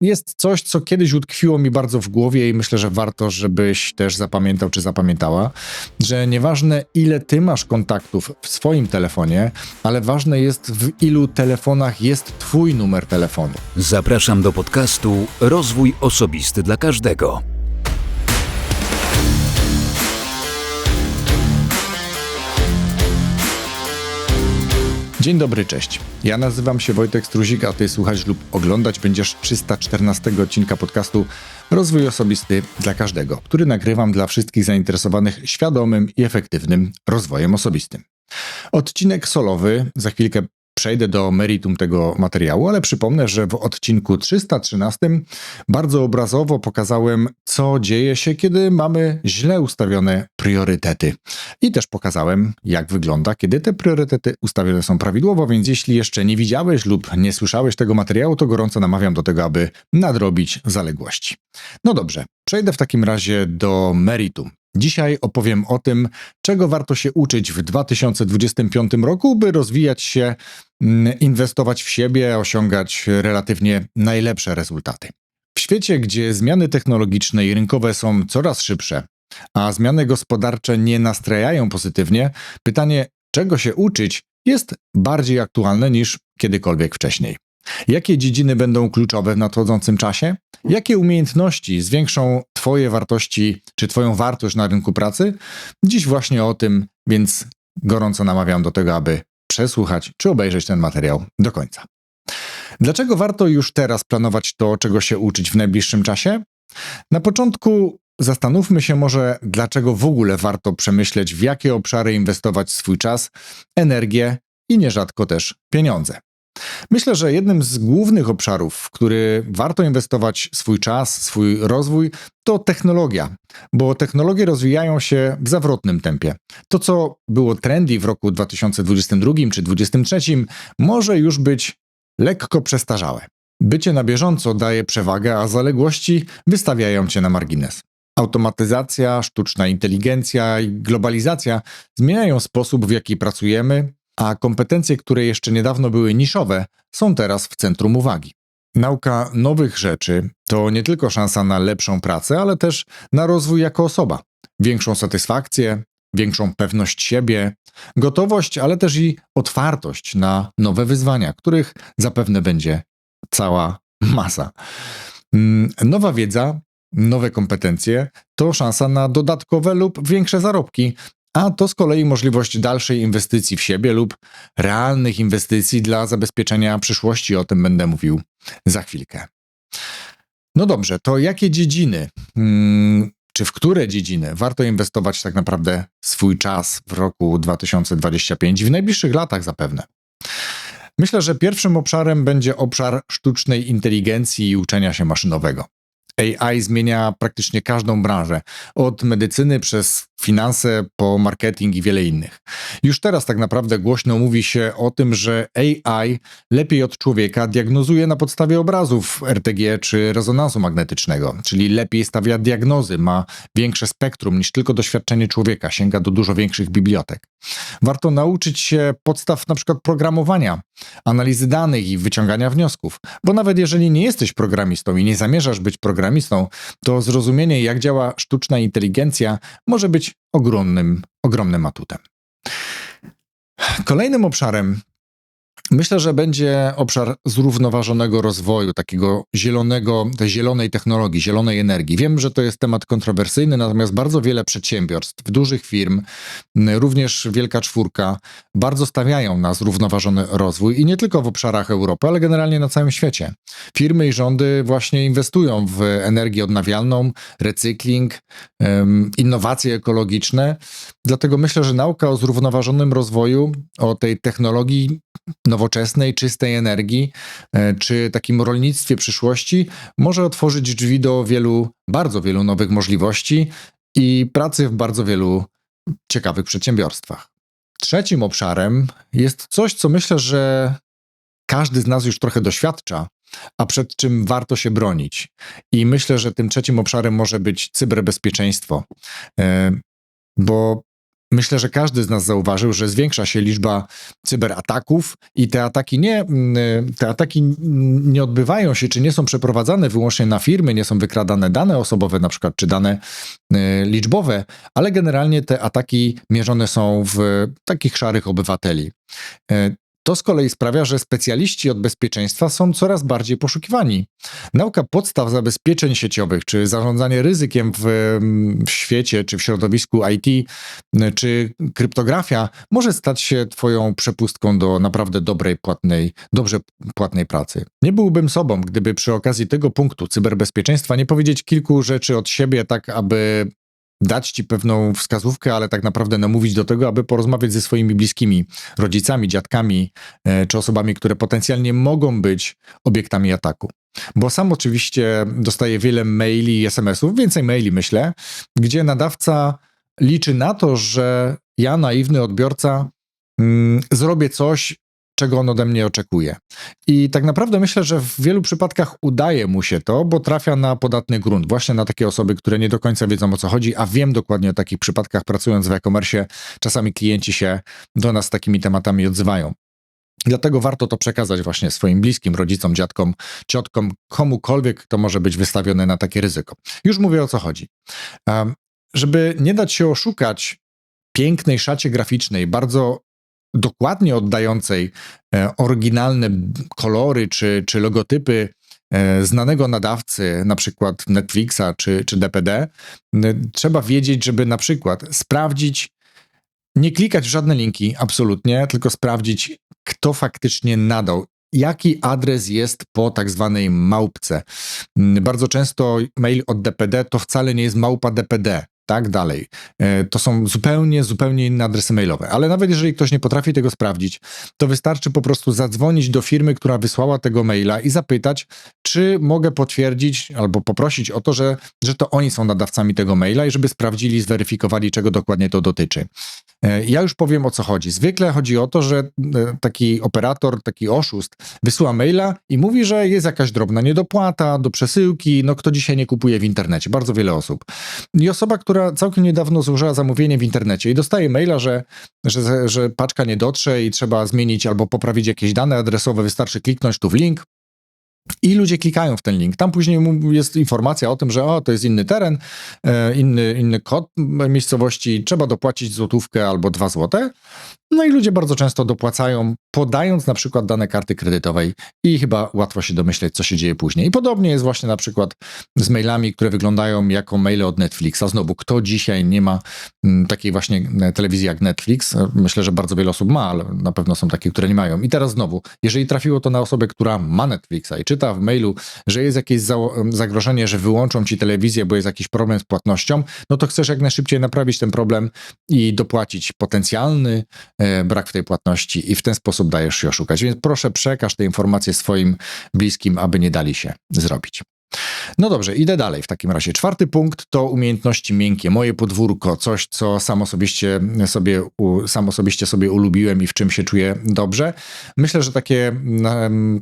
jest coś, co kiedyś utkwiło mi bardzo w głowie i myślę, że warto, żebyś też zapamiętał czy zapamiętała, że nieważne ile ty masz kontaktów w swoim telefonie, ale ważne jest w ilu telefonach jest twój numer telefonu. Zapraszam do podcastu Rozwój Osobisty dla Każdego. Dzień dobry, cześć. Ja nazywam się Wojtek Struzik, a ty słuchać lub oglądać będziesz 314 odcinka podcastu Rozwój Osobisty dla Każdego, który nagrywam dla wszystkich zainteresowanych świadomym i efektywnym rozwojem osobistym. Odcinek solowy, za chwilkę przejdę do meritum tego materiału, ale przypomnę, że w odcinku 313 bardzo obrazowo pokazałem, co dzieje się, kiedy mamy źle ustawione priorytety. I też pokazałem, jak wygląda, kiedy te priorytety ustawione są prawidłowo, więc jeśli jeszcze nie widziałeś lub nie słyszałeś tego materiału, to gorąco namawiam do tego, aby nadrobić zaległości. No dobrze, przejdę w takim razie do meritum. Dzisiaj opowiem o tym, czego warto się uczyć w 2025 roku, by rozwijać się, mm, inwestować w siebie, osiągać relatywnie najlepsze rezultaty. W świecie, gdzie zmiany technologiczne i rynkowe są coraz szybsze, a zmiany gospodarcze nie nastrajają pozytywnie, pytanie, czego się uczyć, jest bardziej aktualne niż kiedykolwiek wcześniej. Jakie dziedziny będą kluczowe w nadchodzącym czasie? Jakie umiejętności zwiększą Twoje wartości czy Twoją wartość na rynku pracy? Dziś właśnie o tym, więc gorąco namawiam do tego, aby przesłuchać czy obejrzeć ten materiał do końca. Dlaczego warto już teraz planować to, czego się uczyć w najbliższym czasie? Na początku zastanówmy się może, dlaczego w ogóle warto przemyśleć, w jakie obszary inwestować swój czas, energię i nierzadko też pieniądze. Myślę, że jednym z głównych obszarów, w który warto inwestować swój czas, swój rozwój, to technologia, bo technologie rozwijają się w zawrotnym tempie. To, co było trendy w roku 2022 czy 2023, może już być lekko przestarzałe. Bycie na bieżąco daje przewagę, a zaległości wystawiają cię na margines. Automatyzacja, sztuczna inteligencja i globalizacja zmieniają sposób, w jaki pracujemy, a kompetencje, które jeszcze niedawno były niszowe, są teraz w centrum uwagi. Nauka nowych rzeczy to nie tylko szansa na lepszą pracę, ale też na rozwój jako osoba, większą satysfakcję, większą pewność siebie, gotowość, ale też i otwartość na nowe wyzwania, których zapewne będzie cała masa. Mm, nowa wiedza, nowe kompetencje to szansa na dodatkowe lub większe zarobki, a to z kolei możliwość dalszej inwestycji w siebie lub realnych inwestycji dla zabezpieczenia przyszłości. O tym będę mówił za chwilkę. No dobrze, to jakie dziedziny, hmm, czy w które dziedziny warto inwestować tak naprawdę swój czas w roku 2025 i w najbliższych latach zapewne? Myślę, że pierwszym obszarem będzie obszar sztucznej inteligencji i uczenia się maszynowego. AI zmienia praktycznie każdą branżę, od medycyny przez finanse po marketing i wiele innych. Już teraz tak naprawdę głośno mówi się o tym, że AI lepiej od człowieka diagnozuje na podstawie obrazów RTG czy rezonansu magnetycznego, czyli lepiej stawia diagnozy, ma większe spektrum niż tylko doświadczenie człowieka, sięga do dużo większych bibliotek. Warto nauczyć się podstaw na przykład programowania, analizy danych i wyciągania wniosków, bo nawet jeżeli nie jesteś programistą i nie zamierzasz być programistą, to zrozumienie jak działa sztuczna inteligencja może być ogromnym, ogromnym atutem. Kolejnym obszarem Myślę, że będzie obszar zrównoważonego rozwoju, takiego zielonego, tej zielonej technologii, zielonej energii. Wiem, że to jest temat kontrowersyjny, natomiast bardzo wiele przedsiębiorstw, dużych firm, również Wielka Czwórka, bardzo stawiają na zrównoważony rozwój i nie tylko w obszarach Europy, ale generalnie na całym świecie. Firmy i rządy właśnie inwestują w energię odnawialną, recykling, innowacje ekologiczne. Dlatego myślę, że nauka o zrównoważonym rozwoju, o tej technologii nowoczesnej, czystej energii, e, czy takim rolnictwie przyszłości może otworzyć drzwi do wielu, bardzo wielu nowych możliwości i pracy w bardzo wielu ciekawych przedsiębiorstwach. Trzecim obszarem jest coś, co myślę, że każdy z nas już trochę doświadcza, a przed czym warto się bronić. I myślę, że tym trzecim obszarem może być cyberbezpieczeństwo, e, bo Myślę, że każdy z nas zauważył, że zwiększa się liczba cyberataków i te ataki nie, mm, te ataki nie odbywają się, czy nie są przeprowadzane wyłącznie na firmy, nie są wykradane dane osobowe na przykład, czy dane y, liczbowe, ale generalnie te ataki mierzone są w takich szarych obywateli. To z kolei sprawia, że specjaliści od bezpieczeństwa są coraz bardziej poszukiwani. Nauka podstaw zabezpieczeń sieciowych, czy zarządzanie ryzykiem w, w, świecie, czy w środowisku IT, czy kryptografia może stać się Twoją przepustką do naprawdę dobrej, płatnej, dobrze płatnej pracy. Nie byłbym sobą, gdyby przy okazji tego punktu cyberbezpieczeństwa nie powiedzieć kilku rzeczy od siebie, tak aby dać ci pewną wskazówkę, ale tak naprawdę namówić do tego, aby porozmawiać ze swoimi bliskimi, rodzicami, dziadkami e, czy osobami, które potencjalnie mogą być obiektami ataku. Bo sam oczywiście dostaję wiele maili i SMS-ów, więcej maili myślę, gdzie nadawca liczy na to, że ja, naiwny odbiorca, mm, zrobię coś, czego on ode mnie oczekuje. I tak naprawdę myślę, że w wielu przypadkach udaje mu się to, bo trafia na podatny grunt, właśnie na takie osoby, które nie do końca wiedzą o co chodzi, a wiem dokładnie o takich przypadkach, pracując w e-commerce, czasami klienci się do nas takimi tematami odzywają. Dlatego warto to przekazać właśnie swoim bliskim, rodzicom, dziadkom, ciotkom, komukolwiek, kto może być wystawiony na takie ryzyko. Już mówię o co chodzi. Żeby nie dać się oszukać pięknej szacie graficznej, bardzo dokładnie oddającej e, oryginalne kolory czy, czy logotypy e, znanego nadawcy, na przykład Netflixa czy, czy DPD, trzeba wiedzieć, żeby na przykład sprawdzić, nie klikać w żadne linki, absolutnie, tylko sprawdzić, kto faktycznie nadał. Jaki adres jest po tak zwanej małpce? Bardzo często mail od DPD to wcale nie jest małpa DPD tak dalej. E, to są zupełnie, zupełnie inne adresy mailowe. Ale nawet jeżeli ktoś nie potrafi tego sprawdzić, to wystarczy po prostu zadzwonić do firmy, która wysłała tego maila i zapytać, czy mogę potwierdzić albo poprosić o to, że, że to oni są nadawcami tego maila i żeby sprawdzili, zweryfikowali, czego dokładnie to dotyczy. E, ja już powiem o co chodzi. Zwykle chodzi o to, że e, taki operator, taki oszust wysyła maila i mówi, że jest jakaś drobna niedopłata do przesyłki, no kto dzisiaj nie kupuje w internecie, bardzo wiele osób. I osoba, która całkiem niedawno złożyła zamówienie w internecie i dostaje maila, że, że, że paczka nie dotrze i trzeba zmienić albo poprawić jakieś dane adresowe, wystarczy kliknąć tu w link, i ludzie klikają w ten link. Tam później jest informacja o tym, że o, to jest inny teren, e, inny, inny kod miejscowości, trzeba dopłacić złotówkę albo dwa złote. No i ludzie bardzo często dopłacają, podając na przykład dane karty kredytowej i chyba łatwo się domyśleć, co się dzieje później. I podobnie jest właśnie na przykład z mailami, które wyglądają jako maile od Netflixa. Znowu, kto dzisiaj nie ma mm, takiej właśnie e, telewizji jak Netflix? E, myślę, że bardzo wiele osób ma, ale na pewno są takie, które nie mają. I teraz znowu, jeżeli trafiło to na osobę, która ma Netflixa i czyta w mailu, że jest jakieś zagrożenie, że wyłączą ci telewizję, bo jest jakiś problem z płatnością, no to chcesz jak najszybciej naprawić ten problem i dopłacić potencjalny E, brak w tej płatności i w ten sposób dajesz się oszukać. Więc proszę przekaż te informacje swoim bliskim, aby nie dali się zrobić. No dobrze, idę dalej w takim razie. Czwarty punkt to umiejętności miękkie, moje podwórko, coś, co sam osobiście sobie, sam osobiście sobie ulubiłem i w czym się czuję dobrze. Myślę, że takie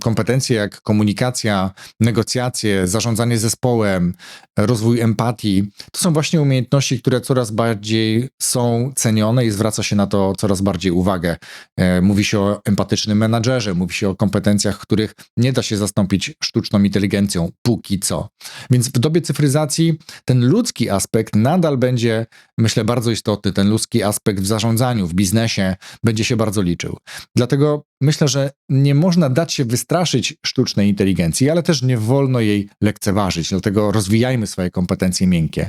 kompetencje jak komunikacja, negocjacje, zarządzanie zespołem, rozwój empatii, to są właśnie umiejętności, które coraz bardziej są cenione i zwraca się na to coraz bardziej uwagę. E, mówi się o empatycznym menadżerze, mówi się o kompetencjach, których nie da się zastąpić sztuczną inteligencją, póki co. Więc w dobie cyfryzacji ten ludzki aspekt nadal będzie, myślę, bardzo istotny. Ten ludzki aspekt w zarządzaniu, w biznesie będzie się bardzo liczył. Dlatego myślę, że nie można dać się wystraszyć sztucznej inteligencji, ale też nie wolno jej lekceważyć. Dlatego rozwijajmy swoje kompetencje miękkie.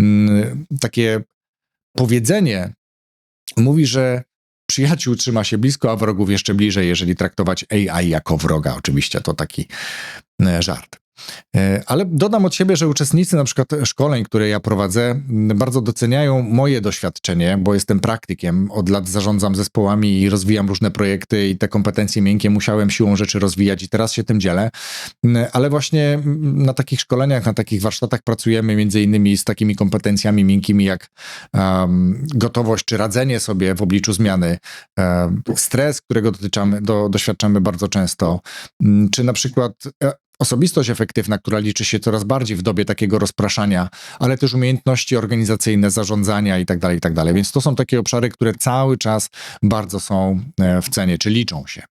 Mm, takie powiedzenie mówi, że przyjaciół trzyma się blisko, a wrogów jeszcze bliżej, jeżeli traktować AI jako wroga. Oczywiście to taki e, żart. E, ale dodam od siebie, że uczestnicy na przykład szkoleń, które ja prowadzę, bardzo doceniają moje doświadczenie, bo jestem praktykiem, od lat zarządzam zespołami i rozwijam różne projekty i te kompetencje miękkie musiałem siłą rzeczy rozwijać i teraz się tym dzielę. Ale właśnie na takich szkoleniach, na takich warsztatach pracujemy między innymi z takimi kompetencjami miękkimi jak um, gotowość czy radzenie sobie w obliczu zmiany, um, stres, którego dotyczamy, do, doświadczamy bardzo często, czy na przykład e, osobistość efektywna, która liczy się coraz bardziej w dobie takiego rozpraszania, ale też umiejętności organizacyjne, zarządzania itd., tak itd. Tak Więc to są takie obszary, które cały czas bardzo są e, w cenie, czy liczą się.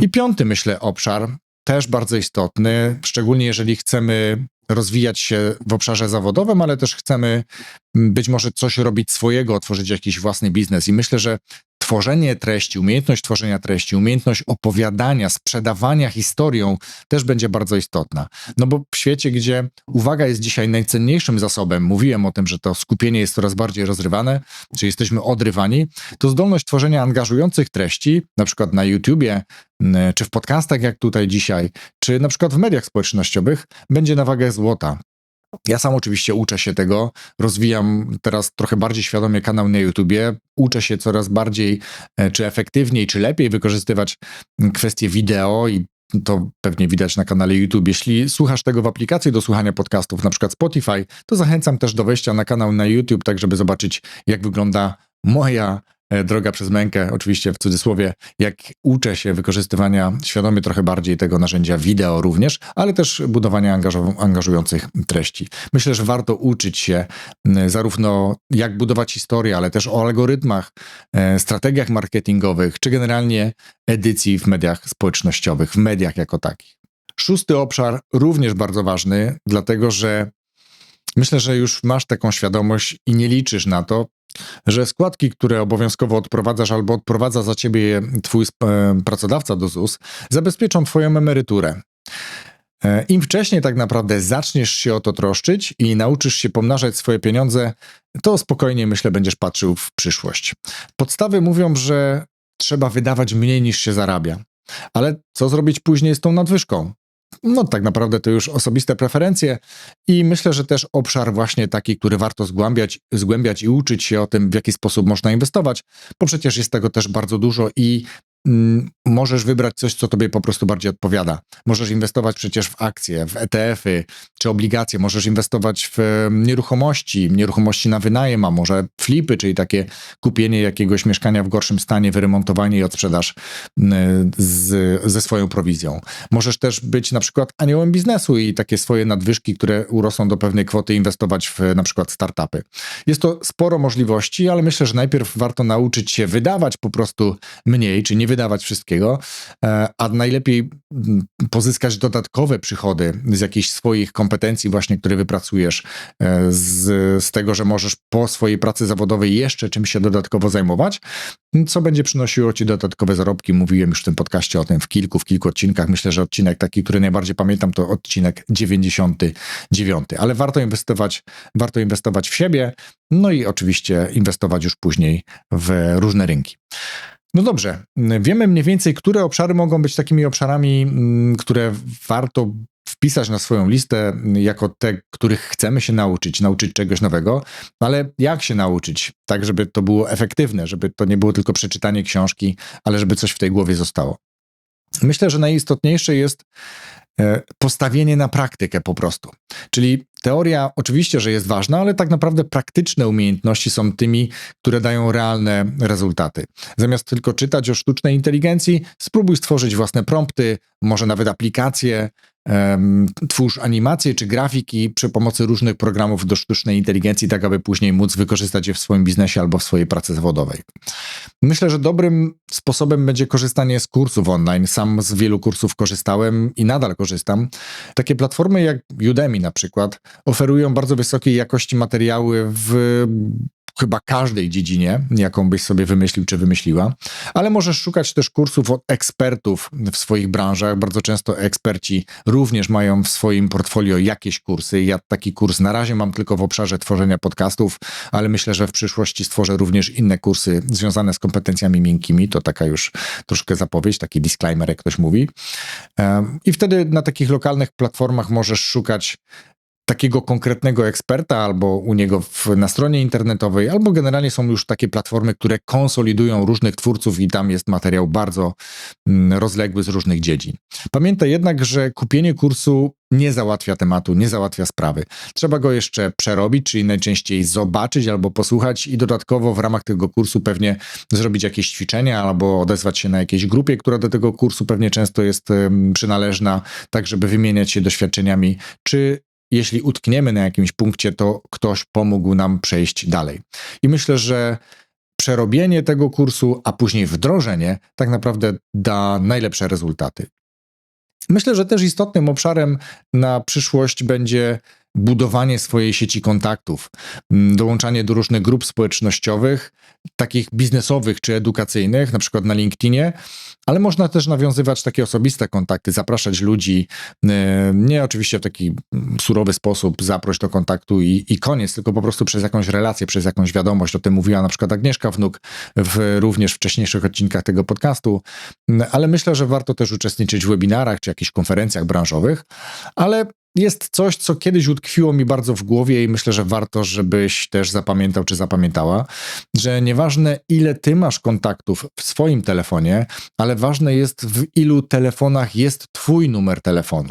I piąty, myślę, obszar, też bardzo istotny, szczególnie jeżeli chcemy rozwijać się w obszarze zawodowym, ale też chcemy być może coś robić swojego, otworzyć jakiś własny biznes. I myślę, że tworzenie treści, umiejętność tworzenia treści, umiejętność opowiadania, sprzedawania historią też będzie bardzo istotna. No bo w świecie, gdzie uwaga jest dzisiaj najcenniejszym zasobem, mówiłem o tym, że to skupienie jest coraz bardziej rozrywane, czy jesteśmy odrywani, to zdolność tworzenia angażujących treści, na przykład na YouTubie, czy w podcastach jak tutaj dzisiaj, czy na przykład w mediach społecznościowych, będzie na wagę złota. Ja sam oczywiście uczę się tego, rozwijam teraz trochę bardziej świadomie kanał na YouTubie, uczę się coraz bardziej, e, czy efektywniej, czy lepiej wykorzystywać kwestie wideo i to pewnie widać na kanale YouTube. Jeśli słuchasz tego w aplikacji do słuchania podcastów, na przykład Spotify, to zachęcam też do wejścia na kanał na YouTube, tak żeby zobaczyć, jak wygląda moja droga przez mękę, oczywiście w cudzysłowie, jak uczę się wykorzystywania świadomie trochę bardziej tego narzędzia wideo również, ale też budowania angażujących treści. Myślę, że warto uczyć się zarówno jak budować historię, ale też o algorytmach, e, strategiach marketingowych, czy generalnie edycji w mediach społecznościowych, w mediach jako takich. Szósty obszar, również bardzo ważny, dlatego że myślę, że już masz taką świadomość i nie liczysz na to, że składki, które obowiązkowo odprowadzasz albo odprowadza za ciebie twój e, pracodawca do ZUS, zabezpieczą twoją emeryturę. E, Im wcześniej tak naprawdę zaczniesz się o to troszczyć i nauczysz się pomnażać swoje pieniądze, to spokojnie, myślę, będziesz patrzył w przyszłość. Podstawy mówią, że trzeba wydawać mniej niż się zarabia. Ale co zrobić później z tą nadwyżką? No tak naprawdę to już osobiste preferencje i myślę, że też obszar właśnie taki, który warto zgłębiać, zgłębiać i uczyć się o tym, w jaki sposób można inwestować, bo przecież jest tego też bardzo dużo i możesz wybrać coś, co tobie po prostu bardziej odpowiada. Możesz inwestować przecież w akcje, w ETF-y czy obligacje, możesz inwestować w nieruchomości, nieruchomości na wynajem, a może flipy, czyli takie kupienie jakiegoś mieszkania w gorszym stanie, wyremontowanie i odsprzedaż mm, z, ze swoją prowizją. Możesz też być na przykład aniołem biznesu i takie swoje nadwyżki, które urosną do pewnej kwoty, inwestować w na przykład startupy. Jest to sporo możliwości, ale myślę, że najpierw warto nauczyć się wydawać po prostu mniej, czy nie wydawać wszystkiego, e, a najlepiej mm, pozyskać dodatkowe przychody z jakichś swoich kompetencji właśnie, które wypracujesz, e, z, z tego, że możesz po swojej pracy zawodowej jeszcze czymś się dodatkowo zajmować, co będzie przynosiło ci dodatkowe zarobki. Mówiłem już w tym podcaście o tym w kilku, w kilku odcinkach. Myślę, że odcinek taki, który najbardziej pamiętam, to odcinek 99. Ale warto inwestować, warto inwestować w siebie, no i oczywiście inwestować już później w różne rynki. No dobrze, wiemy mniej więcej, które obszary mogą być takimi obszarami, mm, które warto wpisać na swoją listę jako te, których chcemy się nauczyć, nauczyć czegoś nowego, ale jak się nauczyć, tak żeby to było efektywne, żeby to nie było tylko przeczytanie książki, ale żeby coś w tej głowie zostało. Myślę, że najistotniejsze jest postawienie na praktykę po prostu. Czyli teoria oczywiście, że jest ważna, ale tak naprawdę praktyczne umiejętności są tymi, które dają realne rezultaty. Zamiast tylko czytać o sztucznej inteligencji, spróbuj stworzyć własne prompty, może nawet aplikacje, twórz animacje czy grafiki przy pomocy różnych programów do sztucznej inteligencji, tak aby później móc wykorzystać je w swoim biznesie albo w swojej pracy zawodowej. Myślę, że dobrym sposobem będzie korzystanie z kursów online. Sam z wielu kursów korzystałem i nadal korzystam. Takie platformy jak Udemy na przykład oferują bardzo wysokiej jakości materiały w chyba każdej dziedzinie, jaką byś sobie wymyślił czy wymyśliła, ale możesz szukać też kursów od ekspertów w swoich branżach. Bardzo często eksperci również mają w swoim portfolio jakieś kursy. Ja taki kurs na razie mam tylko w obszarze tworzenia podcastów, ale myślę, że w przyszłości stworzę również inne kursy związane z kompetencjami miękkimi. To taka już troszkę zapowiedź, taki disclaimer, jak ktoś mówi. I wtedy na takich lokalnych platformach możesz szukać takiego konkretnego eksperta albo u niego w, na stronie internetowej, albo generalnie są już takie platformy, które konsolidują różnych twórców i tam jest materiał bardzo mm, rozległy z różnych dziedzin. Pamiętaj jednak, że kupienie kursu nie załatwia tematu, nie załatwia sprawy. Trzeba go jeszcze przerobić, czyli najczęściej zobaczyć albo posłuchać i dodatkowo w ramach tego kursu pewnie zrobić jakieś ćwiczenia albo odezwać się na jakiejś grupie, która do tego kursu pewnie często jest przynależna, tak żeby wymieniać się doświadczeniami, czy jeśli utkniemy na jakimś punkcie, to ktoś pomógł nam przejść dalej. I myślę, że przerobienie tego kursu, a później wdrożenie, tak naprawdę da najlepsze rezultaty. Myślę, że też istotnym obszarem na przyszłość będzie budowanie swojej sieci kontaktów, mm, dołączanie do różnych grup społecznościowych, takich biznesowych czy edukacyjnych, na przykład na LinkedInie, ale można też nawiązywać takie osobiste kontakty, zapraszać ludzi, e, nie oczywiście w taki mm, surowy sposób, zaproś do kontaktu i, i koniec, tylko po prostu przez jakąś relację, przez jakąś wiadomość. O tym mówiła na przykład Agnieszka Wnuk w również wcześniejszych odcinkach tego podcastu, mm, ale myślę, że warto też uczestniczyć w webinarach czy jakichś konferencjach branżowych, ale jest coś, co kiedyś utkwiło mi bardzo w głowie i myślę, że warto, żebyś też zapamiętał czy zapamiętała, że nieważne ile ty masz kontaktów w swoim telefonie, ale ważne jest w ilu telefonach jest twój numer telefonu.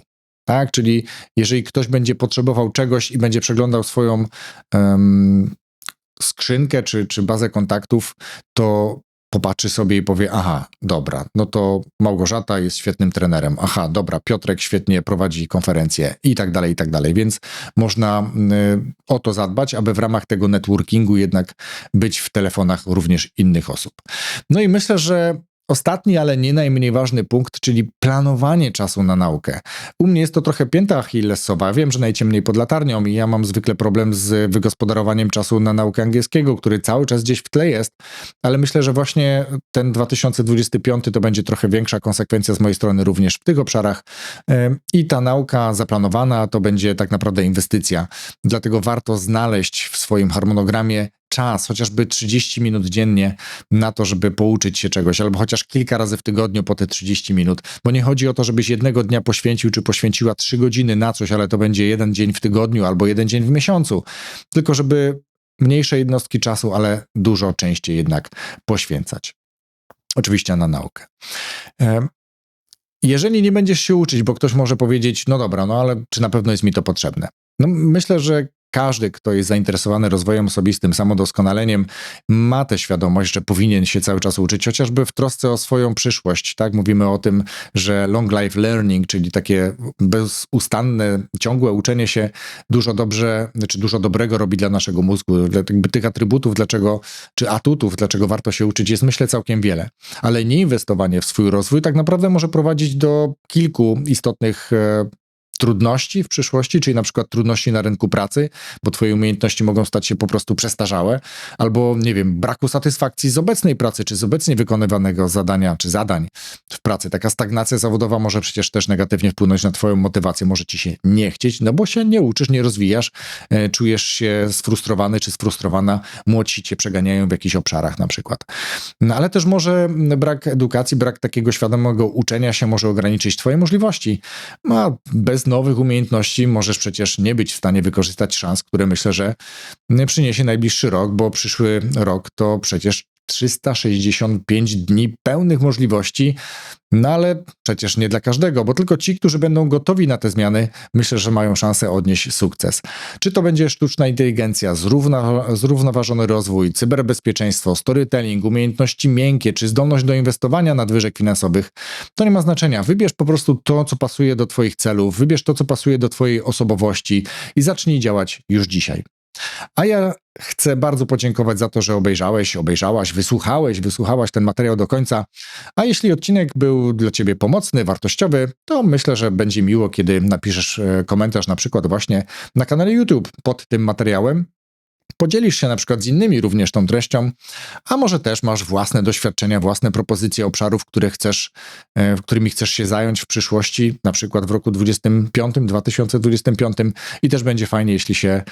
Tak, czyli jeżeli ktoś będzie potrzebował czegoś i będzie przeglądał swoją um, skrzynkę czy, czy bazę kontaktów, to popatrzy sobie i powie: Aha, dobra, no to Małgorzata jest świetnym trenerem. Aha, dobra, Piotrek świetnie prowadzi konferencje i tak dalej, i tak dalej. Więc można y, o to zadbać, aby w ramach tego networkingu jednak być w telefonach również innych osób. No i myślę, że Ostatni, ale nie najmniej ważny punkt, czyli planowanie czasu na naukę. U mnie jest to trochę pięta achillesowa. Wiem, że najciemniej pod latarnią i ja mam zwykle problem z wygospodarowaniem czasu na naukę angielskiego, który cały czas gdzieś w tle jest, ale myślę, że właśnie ten 2025 to będzie trochę większa konsekwencja z mojej strony również w tych obszarach i ta nauka zaplanowana to będzie tak naprawdę inwestycja. Dlatego warto znaleźć w swoim harmonogramie czas, chociażby 30 minut dziennie na to, żeby pouczyć się czegoś, albo chociaż kilka razy w tygodniu po te 30 minut, bo nie chodzi o to, żebyś jednego dnia poświęcił czy poświęciła 3 godziny na coś, ale to będzie jeden dzień w tygodniu albo jeden dzień w miesiącu, tylko żeby mniejsze jednostki czasu, ale dużo częściej jednak poświęcać. Oczywiście na naukę. Jeżeli nie będziesz się uczyć, bo ktoś może powiedzieć, no dobra, no ale czy na pewno jest mi to potrzebne? No, myślę, że każdy, kto jest zainteresowany rozwojem osobistym, samodoskonaleniem, ma tę świadomość, że powinien się cały czas uczyć, chociażby w trosce o swoją przyszłość. Tak, mówimy o tym, że long life learning, czyli takie bezustanne, ciągłe uczenie się dużo dobrze, czy dużo dobrego robi dla naszego mózgu. Jakby tych atrybutów, dlaczego, czy atutów, dlaczego warto się uczyć, jest myślę całkiem wiele. Ale nieinwestowanie w swój rozwój tak naprawdę może prowadzić do kilku istotnych e, trudności w przyszłości, czyli na przykład trudności na rynku pracy, bo twoje umiejętności mogą stać się po prostu przestarzałe, albo nie wiem, braku satysfakcji z obecnej pracy, czy z obecnie wykonywanego zadania, czy zadań w pracy. Taka stagnacja zawodowa może przecież też negatywnie wpłynąć na twoją motywację, może ci się nie chcieć, no bo się nie uczysz, nie rozwijasz, e, czujesz się sfrustrowany, czy sfrustrowana, młodsi cię przeganiają w jakichś obszarach na przykład. No ale też może brak edukacji, brak takiego świadomego uczenia się może ograniczyć twoje możliwości. No, bez nowych umiejętności możesz przecież nie być w stanie wykorzystać szans, które myślę, że przyniesie najbliższy rok, bo przyszły rok to przecież 365 dni pełnych możliwości, no ale przecież nie dla każdego, bo tylko ci, którzy będą gotowi na te zmiany, myślę, że mają szansę odnieść sukces. Czy to będzie sztuczna inteligencja, zrówna, zrównoważony rozwój, cyberbezpieczeństwo, storytelling, umiejętności miękkie, czy zdolność do inwestowania nadwyżek finansowych, to nie ma znaczenia. Wybierz po prostu to, co pasuje do Twoich celów, wybierz to, co pasuje do Twojej osobowości i zacznij działać już dzisiaj. A ja chcę bardzo podziękować za to, że obejrzałeś, obejrzałaś, wysłuchałeś, wysłuchałaś ten materiał do końca. A jeśli odcinek był dla Ciebie pomocny, wartościowy, to myślę, że będzie miło, kiedy napiszesz e, komentarz na przykład właśnie na kanale YouTube pod tym materiałem podzielisz się na przykład z innymi również tą treścią, a może też masz własne doświadczenia, własne propozycje obszarów, które chcesz, e, którymi chcesz się zająć w przyszłości, na przykład w roku 2025, 2025 i też będzie fajnie, jeśli się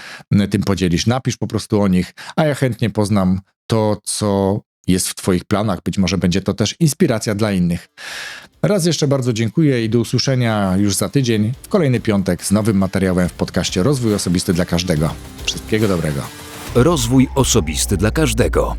tym podzielisz. Napisz po prostu o nich, a ja chętnie poznam to, co jest w Twoich planach. Być może będzie to też inspiracja dla innych. Raz jeszcze bardzo dziękuję i do usłyszenia już za tydzień w kolejny piątek z nowym materiałem w podcaście Rozwój Osobisty dla Każdego. Wszystkiego dobrego. Rozwój osobisty dla każdego.